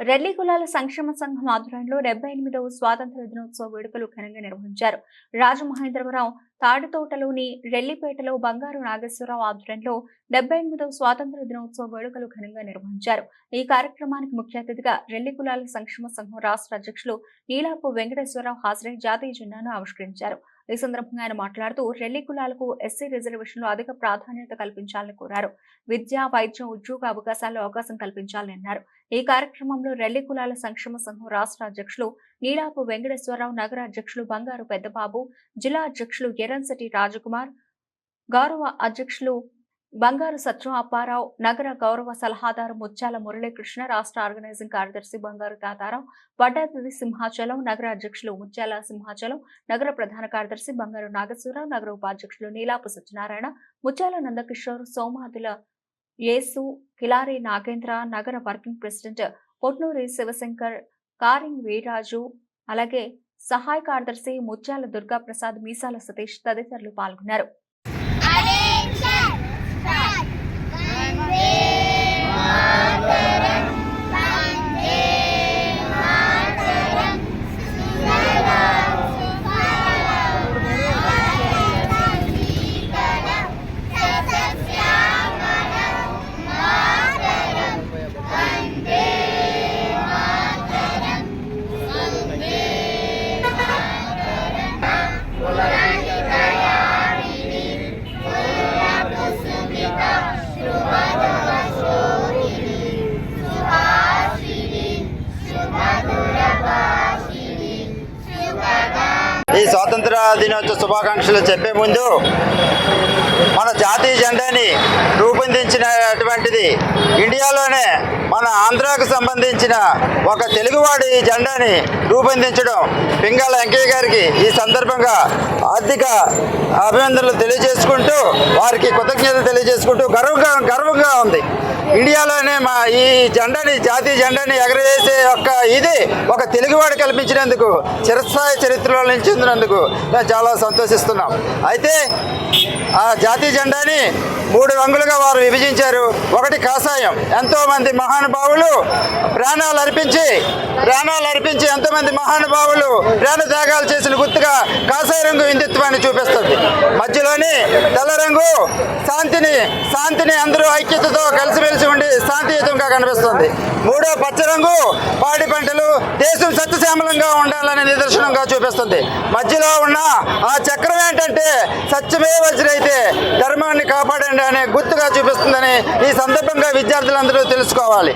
రెల్లి కులాల సంక్షేమ సంఘం ఆధ్వర్యంలో డెబ్బై ఎనిమిదవ స్వాతంత్ర దినోత్సవ వేడుకలు ఘనంగా నిర్వహించారు. రాజమహేంద్రవరం తాడుతోటలోని రెల్లిపేటలో బంగారు నాగేశ్వరరావు ఆధ్వర్యంలో డెబ్బై ఎనిమిదవ స్వాతంత్ర దినోత్సవ వేడుకలు ఘనంగా నిర్వహించారు. ఈ కార్యక్రమానికి ముఖ్య అతిథిగా రెల్లి కులాల సంక్షేమ సంఘం రాష్ట్ర అధ్యక్షులు నీలాపు వెంకటేశ్వరరావు హాజరై జాతీయ జెండాను ఆవిష్కరించారు. ఈ సందర్భంగా ఆయన మాట్లాడుతూ రెల్లి కులాలకు ఎస్సీ రిజర్వేషన్లు అధిక ప్రాధాన్యత కల్పించాలని కోరారు. విద్య వైద్యం ఉద్యోగ అవకాశాల్లో అవకాశం కల్పించాలని అన్నారు. ఈ కార్యక్రమంలో రెల్లి కులాల సంక్షేమ సంఘం రాష్ట్ర అధ్యక్షులు నీలాపు వెంకటేశ్వరరావు నగర అధ్యక్షులు బంగారు పెద్దబాబు జిల్లా అధ్యక్షులు ఎర్రంశెట్టి రాజకుమార్ గౌరవ అధ్యక్షులు బంగారు సత్యం అప్పారావు నగర గౌరవ సలహాదారు ముత్యాల మురళీకృష్ణ రాష్ట్ర ఆర్గనైజింగ్ కార్యదర్శి బంగారు తాతారావు వడ్డాది సింహాచలం నగర అధ్యక్షులు ముత్యాల సింహాచలం నగర ప్రధాన కార్యదర్శి బంగారు నాగేశ్వరరావు నగర ఉపాధ్యక్షులు నీలాపు సత్యనారాయణ ముత్యాల నందకిషోర్ సోమాదుల యేసు కిలారి నాగేంద్ర నగర working president Potnuri Shivshankar Corning Veeraju అలాగే సహాయ కార్యదర్శి ముత్యాల దుర్గా ప్రసాద్ మీసాల సతీష్ తదితరులు పాల్గొన్నారు. స్వాతంత్ర దినోత్సవ శుభాకాంక్షలు చెప్పే ముందు మన జాతీయ జెండాని రూపొందించినటువంటిది ఇండియాలోనే మన ఆంధ్రాకు సంబంధించిన ఒక తెలుగువాడి జెండాని రూపొందించడం. పింగళ వెంకయ్య గారికి ఈ సందర్భంగా ఆర్థిక అభినందనలు తెలియజేసుకుంటూ వారికి కృతజ్ఞతలు తెలియజేసుకుంటూ గర్వంగా గర్వంగా ఉంది. ఇండియాలోనే మా ఈ జెండాని జాతీయ జెండాని ఎగరవేసే ఒక ఇది ఒక తెలుగువాడు కల్పించినందుకు చిరస్థాయి చరిత్రలో నిలిచినందుకు మేము చాలా సంతోషిస్తున్నాం. అయితే ఆ జాతీయ జెండాని మూడు రంగులుగా వారు విభజించారు. ఒకటి కాషాయం. ఎంతో మంది మహానుభావులు ప్రాణాలు అర్పించి ప్రాణాలు అర్పించి ఎంతో మంది మహానుభావులు ప్రాణ త్యాగాలు చేసిన గుర్తుగా కాషాయ రంగు హిందుత్వాన్ని చూపిస్తుంది. మధ్యలోని తెల్ల రంగు శాంతిని శాంతిని అందరూ ఐక్యతతో కలిసిమెలిసి ఉండి శాంతియుతంగా కనిపిస్తుంది. మూడో పచ్చ రంగు పాడి పంటలు దేశం సత్యశ్యామలంగా ఉండాలనే నిదర్శనంగా చూపిస్తుంది. మధ్యలో ఉన్న ఆ చక్రం ఏంటంటే సత్యమే అయితే ధర్మాన్ని కాపాడండి అనే గుర్తుగా చూపిస్తుందని ఈ సందర్భంగా విద్యార్థులందరూ తెలుసుకోవాలి.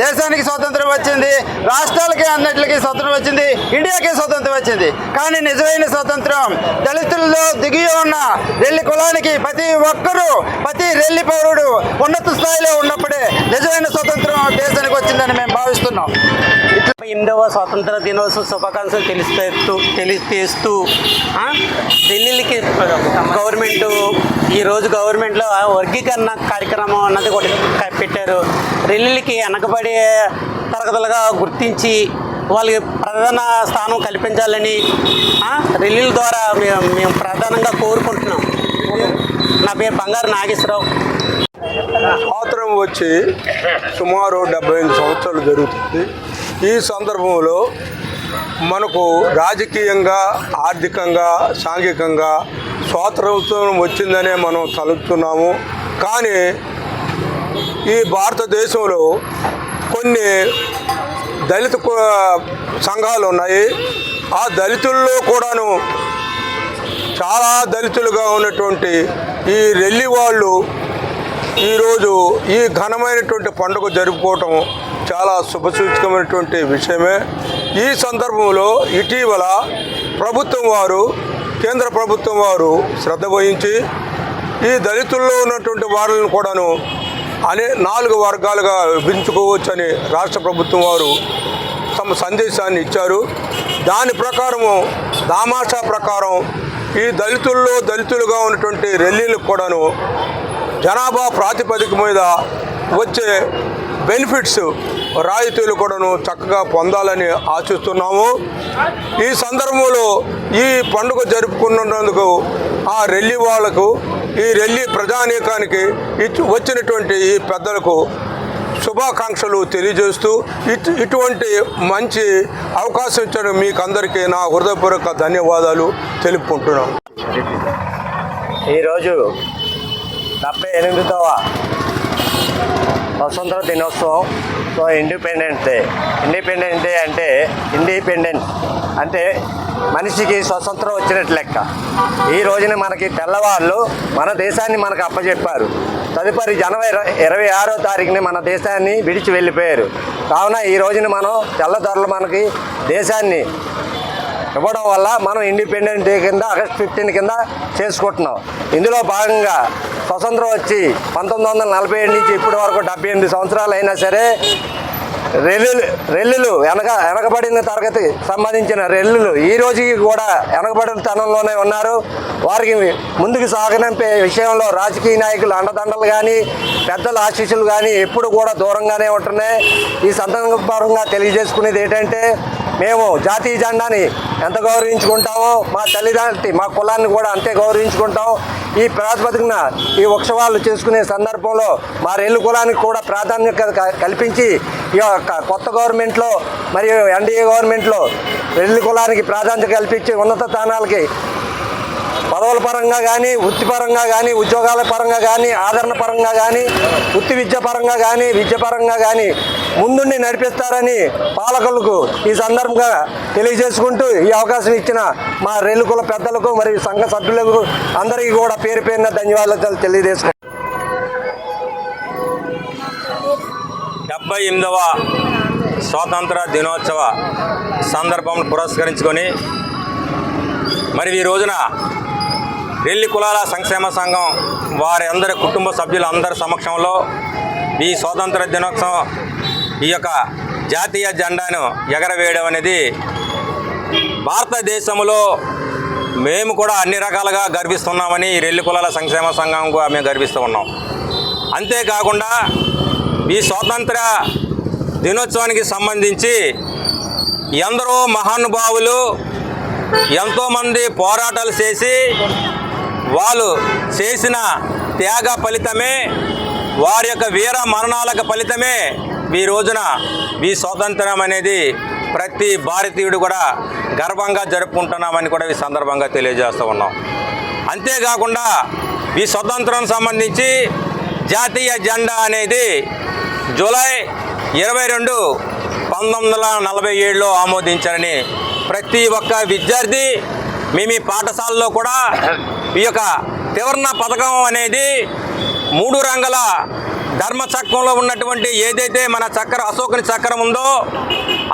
దేశానికి స్వాతంత్రం వచ్చింది రాష్ట్రాలకి అన్నిటికీ స్వాతంత్రం వచ్చింది ఇండియాకి స్వాతంత్రం వచ్చింది. కానీ నిజమైన స్వతంత్రం దళితుల్లో దిగి ఉన్న రెల్లి కులానికి ప్రతి ఒక్కరూ ప్రతి రెల్లి పౌరుడు ఉన్నత స్థాయిలో ఉన్నప్పుడే నిజమైన స్వతంత్రం దేశానికి వచ్చిందని మేము భావిస్తున్నాం. ముప్పై ఎనిమిదవ స్వాతంత్ర దినోత్సవ శుభాకాంక్షలు తెలిస్తూ తెలియజేస్తూ ఢిల్లీకి గవర్నమెంట్ ఈరోజు గవర్నమెంట్లో వర్గీకరణ కార్యక్రమం అన్నది ఒకటి పెట్టారు. ఢిల్లీకి వెనకబడే తరగతులుగా గుర్తించి వాళ్ళకి ప్రధాన స్థానం కల్పించాలని ఆ, ఢిల్లీల ద్వారా మేము మేము ప్రధానంగా కోరుకుంటున్నాం. నా పేరు బంగారు నాగేశ్వరరావు. స్వాతంత్రం వచ్చి సుమారు డెబ్బై ఐదు సంవత్సరాలు జరుగుతుంది. ఈ సందర్భంలో మనకు రాజకీయంగా ఆర్థికంగా సాంఘికంగా స్వాతంత్రం వచ్చిందనే మనం తలుపుతున్నాము. కానీ ఈ భారతదేశంలో కొన్ని దళిత సంఘాలు ఉన్నాయి. ఆ దళితుల్లో కూడాను చాలా దళితులుగా ఉన్నటువంటి ఈ రెల్లి వాళ్ళు ఈరోజు ఈ ఘనమైనటువంటి పండుగ జరుపుకోవటం చాలా శుభసూచకమైనటువంటి విషయమే. ఈ సందర్భంలో ఇటీవల ప్రభుత్వం వారు కేంద్ర ప్రభుత్వం వారు శ్రద్ధ వహించి ఈ దళితుల్లో ఉన్నటువంటి వారిని కూడాను అనే నాలుగు వర్గాలుగా విభజించుకోవచ్చని రాష్ట్ర ప్రభుత్వం వారు తమ సందేశాన్ని ఇచ్చారు. దాని ప్రకారము దామాషా ప్రకారం ఈ దళితుల్లో దళితులుగా ఉన్నటువంటి రెల్లీలకు కూడాను జనాభా ప్రాతిపదిక మీద వచ్చే బెనిఫిట్స్ రాయితీలు కూడాను చక్కగా పొందాలని ఆశిస్తున్నాము. ఈ సందర్భంలో ఈ పండుగ జరుపుకున్నందుకు ఆ రెల్లి వాళ్ళకు ఈ రెల్లి ప్రజానీకానికి ఇచ్చి వచ్చినటువంటి ఈ పెద్దలకు శుభాకాంక్షలు తెలియజేస్తూ ఇటు ఇటువంటి మంచి అవకాశం ఇచ్చిన మీకు అందరికీ నా హృదయపూర్వక ధన్యవాదాలు తెలుపుకుంటున్నాను ఈరోజు డెబ్బై ఎనిమిదవ స్వతంత్ర దినోత్సవం so independent day independence day అంటే ఇండిపెండెంట్ అంటే మనిషికి స్వతంత్రం వచ్చినట్టు లెక్క. ఈ రోజున మనకి తెల్లవాళ్ళు మన దేశాన్ని మనకు అప్పచెప్పారు తదుపరి జనవరి ఇరవై ఆరో తారీఖుని మన దేశాన్ని విడిచి వెళ్ళిపోయారు. కావున ఈ రోజున మనం తెల్లదొరలు మనకి దేశాన్ని ఇవ్వడం వల్ల మనం ఇండిపెండెంట్ డే కింద ఆగస్ట్ ఫిఫ్టీన్ కింద చేసుకుంటున్నాం. ఇందులో భాగంగా స్వతంత్రం వచ్చి పంతొమ్మిది వందల నలభై ఏడు నుంచి ఇప్పటి వరకు డెబ్బై ఎనిమిది సంవత్సరాలు అయినా సరే రెల్లులు రెల్లులు వెనక వెనకబడిన తరగతి సంబంధించిన రెల్లులు ఈ రోజుకి కూడా వెనకబడిన తనంలోనే ఉన్నారు. వారికి ముందుకు సాగనంపే విషయంలో రాజకీయ నాయకులు అండదండలు కానీ పెద్దల ఆశీస్సులు కానీ ఎప్పుడు కూడా దూరంగానే ఉంటున్నాయి. ఈ సందర్భంగా తెలియజేసుకునేది ఏంటంటే మేము జాతీయ జెండాని ఎంత గౌరవించుకుంటామో మా తల్లిదండ్రి మా కులాన్ని కూడా అంతే గౌరవించుకుంటాం. ఈ ప్రాతిపదికన ఈ ఉత్సవాలు చేసుకునే సందర్భంలో మా రెల్లు కులానికి కూడా ప్రాధాన్యత క- కల్పించి ఈ కొత్త గవర్నమెంట్లో మరియు ఎన్డీఏ గవర్నమెంట్లో రెల్లు కులానికి ప్రాధాన్యత కల్పించి ఉన్నత స్థానాలకి పదవుల పరంగా కానీ వృత్తిపరంగా కానీ ఉద్యోగాల పరంగా కానీ ఆదరణ పరంగా కానీ వృత్తి విద్య పరంగా కానీ విద్య పరంగా కానీ ముందుండి నడిపిస్తారని పాలకులకు ఈ సందర్భంగా తెలియజేసుకుంటూ ఈ అవకాశం ఇచ్చిన మా రెల్లుకుల పెద్దలకు మరియు సంఘ సభ్యులకు అందరికీ కూడా పేరు పేరున ధన్యవాదాలు తెలియజేసుకుంటాం డెబ్బై ఎనిమిదవ స్వాతంత్ర దినోత్సవ సందర్భం పురస్కరించుకొని మరి ఈ రోజున రెల్లి కులాల సంక్షేమ సంఘం వారి అందరి కుటుంబ సభ్యుల అందరి సమక్షంలో ఈ స్వాతంత్ర దినోత్సవం ఈ యొక్క జాతీయ జెండాను ఎగరవేయడం అనేది భారతదేశంలో మేము కూడా అన్ని రకాలుగా గర్విస్తున్నామని రెల్లి కులాల సంక్షేమ సంఘం మేము గర్విస్తూ ఉన్నాం. అంతేకాకుండా ఈ స్వాతంత్ర దినోత్సవానికి సంబంధించి ఎందరో మహానుభావులు ఎంతోమంది పోరాటాలు చేసి వాళ్ళు చేసిన త్యాగ ఫలితమే వారి యొక్క వీర మరణాలకు ఫలితమే ఈ రోజున ఈ స్వాతంత్రం అనేది ప్రతి భారతీయుడు కూడా గర్వంగా జరుపుకుంటున్నామని కూడా ఈ సందర్భంగా తెలియజేస్తూ ఉన్నాం. అంతేకాకుండా ఈ స్వతంత్రం సంబంధించి జాతీయ జెండా అనేది జూలై ఇరవై రెండు పంతొమ్మిది వందల నలభై ఏడులో ఆమోదించారని ప్రతి ఒక్క విద్యార్థి మీ మీ పాఠశాలలో కూడా ఈ యొక్క త్రివర్ణ పథకం అనేది మూడు రంగుల ధర్మచక్రంలో ఉన్నటువంటి ఏదైతే మన చక్ర అశోకుని చక్రం ఉందో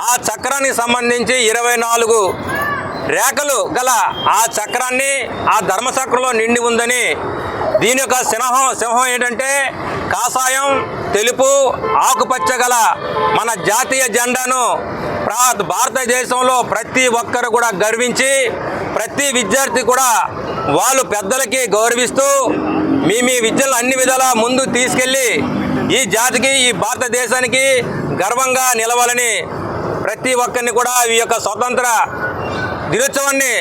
ఆ చక్రానికి సంబంధించి ఇరవై నాలుగు రేఖలు గల ఆ చక్రాన్ని ఆ ధర్మచక్రంలో నిండి ఉందని దీని యొక్క సింహం సింహం ఏంటంటే కాషాయం తెలుపు ఆకుపచ్చ గల మన జాతీయ జెండాను ప్రా భారతదేశంలో ప్రతి ఒక్కరు కూడా గర్వించి ప్రతి విద్యార్థి కూడా వాళ్ళు పెద్దలకి గౌరవిస్తూ మీ మీ విద్యలు అన్ని విధాల ముందు తీసుకెళ్ళి ఈ జాతికి ఈ భారతదేశానికి గర్వంగా నిలవాలని ప్రతి ఒక్కరిని కూడా ఈ యొక్క స్వతంత్ర దినోత్సవాన్ని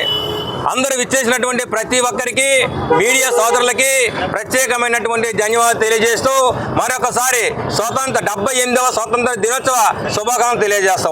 అందరూ విచ్చేసినటువంటి ప్రతి ఒక్కరికి మీడియా సోదరులకి ప్రత్యేకమైనటువంటి ధన్యవాదాలు తెలియజేస్తూ మరొకసారి స్వతంత్ర డెబ్బై ఎనిమిదవ స్వతంత్ర దినోత్సవ శుభాకాంక్షలు తెలియజేస్తాం